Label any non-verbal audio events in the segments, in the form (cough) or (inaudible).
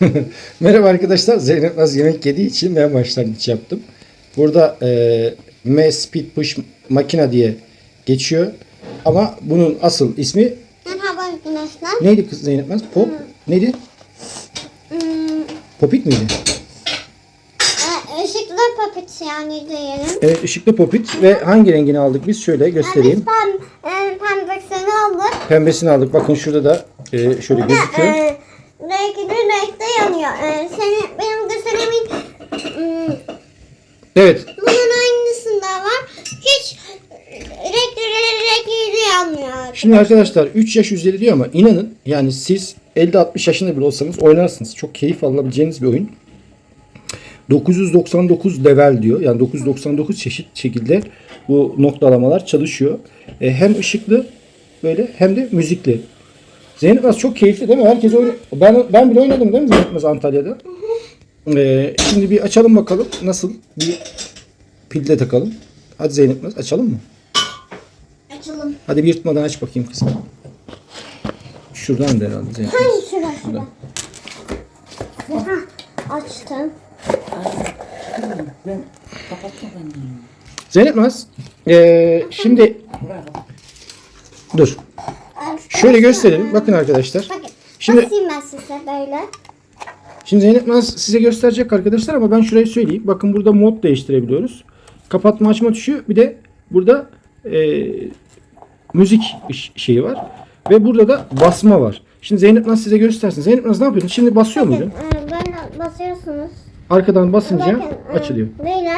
(laughs) Merhaba arkadaşlar. Zeynep Naz yemek yediği için ben başlangıç yaptım. Burada e, M Speed Push makina diye geçiyor. Ama bunun asıl ismi Merhaba arkadaşlar. neydi kız Zeynep Naz? Pop neydi? Hmm, Popit miydi? e, ışıklı yani diyelim. Evet ışıklı popit ve hangi rengini aldık biz? Şöyle Biz göstereyim. pem, e, pembesini aldık. Pembesini aldık. Bakın şurada da e, şöyle gözüküyor. E, renkte yanıyor. E, senin, benim gösterimin hmm, Evet. bunun aynısında var. Hiç. Şimdi arkadaşlar 3 yaş üzeri diyor ama inanın yani siz 50-60 yaşında bile olsanız oynarsınız. Çok keyif alabileceğiniz bir oyun. 999 level diyor. Yani 999 çeşit şekilde bu noktalamalar çalışıyor. E, hem ışıklı böyle hem de müzikli. Zeynep Naz çok keyifli değil mi? Herkes oynuyor. Ben, ben bile oynadım değil mi Zeynep Naz Antalya'da? E, şimdi bir açalım bakalım. Nasıl bir pille takalım. Hadi Zeynep Naz açalım mı? Açalım. Hadi bir yırtmadan aç bakayım kızım. Şuradan da herhalde Zeynep. Hangi şurası? Hah, açtım. Zeynep Naz. Ee, şimdi dur. Şöyle gösterelim. Bakın arkadaşlar. Bakın. Şimdi- Şimdi, ben size böyle. Şimdi Zeynep Naz size gösterecek arkadaşlar ama ben şurayı söyleyeyim. Bakın burada mod değiştirebiliyoruz. Kapatma açma tuşu bir de burada e, müzik şeyi var. Ve burada da basma var. Şimdi Zeynep Naz size göstersin. Zeynep Naz ne yapıyorsun? Şimdi basıyor muydun? Ee, Böyle basıyorsunuz. Arkadan basınca Bakın, e, açılıyor. Böyle.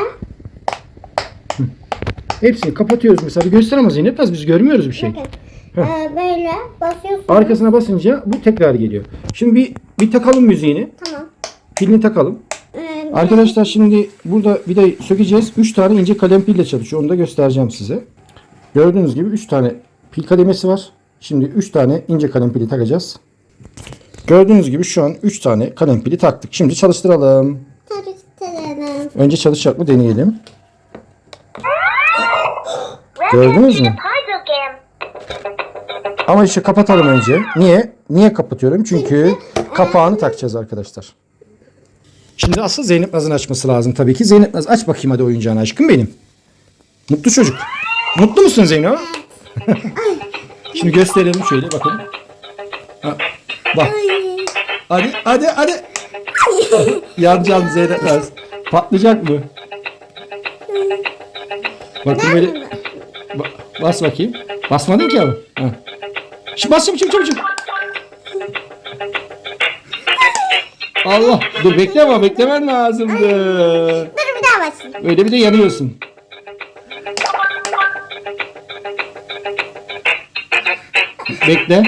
Hepsini kapatıyoruz mesela. Bir göster ama Zeynep Naz biz görmüyoruz bir şey. Bakın. Ee, böyle basıyorsunuz. Arkasına basınca bu tekrar geliyor. Şimdi bir, bir takalım müziğini. Tamam. Pilini takalım. Ee, Arkadaşlar şimdi burada vidayı sökeceğiz. 3 tane ince kalem pille çalışıyor. Onu da göstereceğim size. Gördüğünüz gibi 3 tane pil kademesi var. Şimdi 3 tane ince kalem pili takacağız. Gördüğünüz gibi şu an 3 tane kalem pili taktık. Şimdi çalıştıralım. Edelim. Önce çalışacak mı deneyelim. Gördünüz mü? Ama işte kapatalım önce. Niye? Niye kapatıyorum? Çünkü kapağını takacağız arkadaşlar. Şimdi asıl Zeynep Naz'ın açması lazım tabii ki. Zeynep Naz aç bakayım hadi oyuncağını aşkım benim. Mutlu çocuk. Mutlu musun Zeynep? (laughs) Şimdi gösterelim şöyle bakın. Ha, bak. Hadi hadi hadi. Yancan Zeynep Naz. Patlayacak mı? Bakın böyle Ba- bas bakayım. Basmadın ki abi. Ha. Şimdi bas çabuk çabuk. Allah. Dur bekle ama beklemen lazımdı. Dur bir daha basın. Öyle bir de yanıyorsun. Bekle.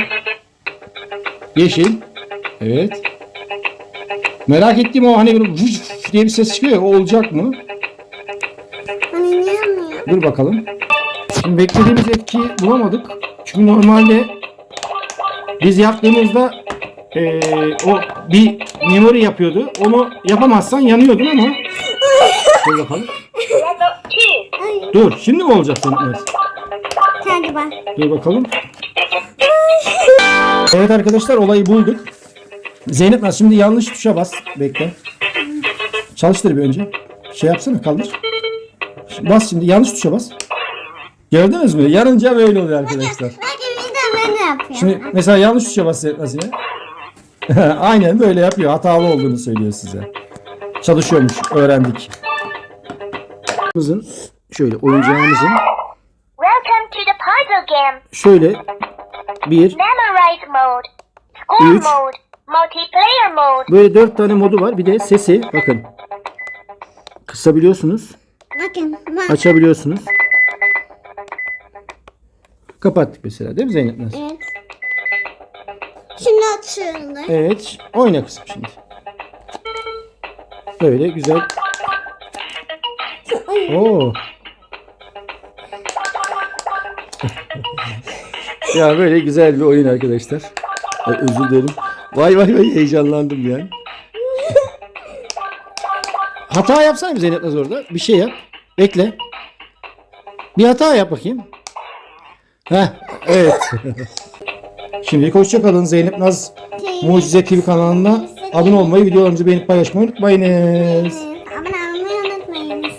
Yeşil. Evet. Merak ettiğim o hani böyle vuş diye bir ses çıkıyor ya o olacak mı? Hani niye? Dur bakalım. Şimdi beklediğimiz etkiyi bulamadık. Çünkü normalde biz yaptığımızda eee, o bir memory yapıyordu. Onu yapamazsan yanıyordun ama. Dur bakalım. Dur. Şimdi mi olacak senin? Evet. Bak. Dur bakalım. Evet arkadaşlar olayı bulduk. Zeynep Naz şimdi yanlış tuşa bas. Bekle. Çalıştır bir önce. Şey yapsana kaldır. Şimdi Bas şimdi yanlış tuşa bas. Gördünüz mü? Yanınca böyle oluyor arkadaşlar. Yapıyorum. Şimdi mesela yanlış tuşa bas Zeynep Naz yine. Aynen böyle yapıyor. Hatalı olduğunu söylüyor size. Çalışıyormuş. Öğrendik. Şöyle oyuncağımızın Welcome to the puzzle game. şöyle bir Memorize mode. Score Üç. mode. Multiplayer mode. Böyle dört tane modu var. Bir de sesi bakın. Kısabiliyorsunuz. Bakın bak. Açabiliyorsunuz. Kapattık mesela değil mi Zeynep Naz? Evet. Da. Evet. Oyna kızım şimdi. Böyle güzel. Oo. (laughs) ya böyle güzel bir oyun arkadaşlar. Ay, özür dilerim. Vay vay vay heyecanlandım yani. (laughs) Hata yapsana bir Zeynep Naz orada. Bir şey yap. Bekle. Bir hata yap bakayım. Heh, evet. (laughs) Şimdilik hoşçakalın. Zeynep Naz Mucize TV kanalına abone olmayı, videolarımızı beğenip paylaşmayı unutmayınız. Abone olmayı unutmayınız.